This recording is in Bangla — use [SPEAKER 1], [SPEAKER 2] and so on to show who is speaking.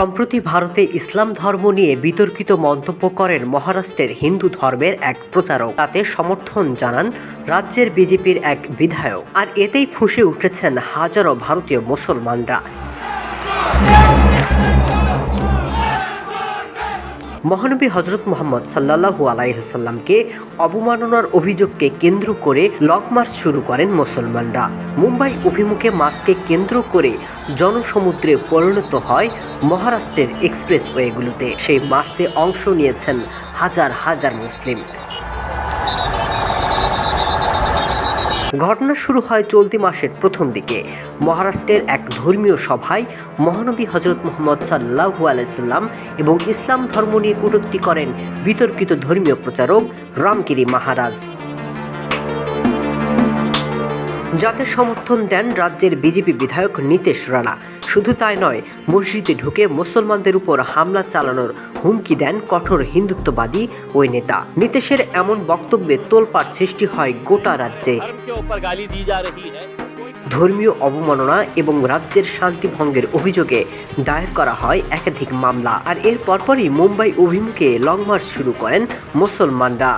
[SPEAKER 1] সম্প্রতি ভারতে ইসলাম ধর্ম নিয়ে বিতর্কিত মন্তব্য করেন মহারাষ্ট্রের হিন্দু ধর্মের এক প্রচারক। তাতে সমর্থন জানান রাজ্যের বিজেপির এক বিধায়ক। আর এতেই ফুসে উঠেছেন হাজারো ভারতীয় মুসলমানরা। মহানবী হজরত মোহাম্মদ সাল্লাহু আলাইসাল্লামকে অবমাননার অভিযোগকে কেন্দ্র করে লং মার্চ শুরু করেন মুসলমানরা। মুম্বাই অভিমুখে মার্চকে কেন্দ্র করে জনসমুদ্রে পরিণত হয় মহারাষ্ট্রের এক্সপ্রেসওয়েগুলোতে। সেই মার্চে অংশ নিয়েছেন হাজার হাজার মুসলিম। ঘটনা শুরু হয় চলতি মাসের প্রথম দিকে। মহারাষ্ট্রের এক ধর্মীয় সভায় মহানবী হজরত মোহাম্মদ সাল্লাহু আলাইসাল্লাম এবং ইসলাম ধর্ম নিয়ে কটূক্তি করেন বিতর্কিত ধর্মীয় প্রচারক রামগিরি মহারাজ। যাকে সমর্থন দেন রাজ্যের বিজেপি বিধায়ক নীতেশ রানা। শুধু তাই নয় মসজিদে ঢুকে মুসলমানদের উপর হামলা চালানোর হুমকি দেন কঠোর হিন্দুত্ববাদী ওই নেতা। নীতিশের এমন বক্তব্যে তোলপাড় সৃষ্টি হয় গোটা রাজ্যে। ধর্মীয় অবমাননা এবং রাজ্যের শান্তি ভঙ্গের অভিযোগে দায়ের করা হয় একাধিক মামলা। আর এর পরপরই মুম্বাই অভিমুখে লং মার্চ শুরু করেন মুসলমানরা।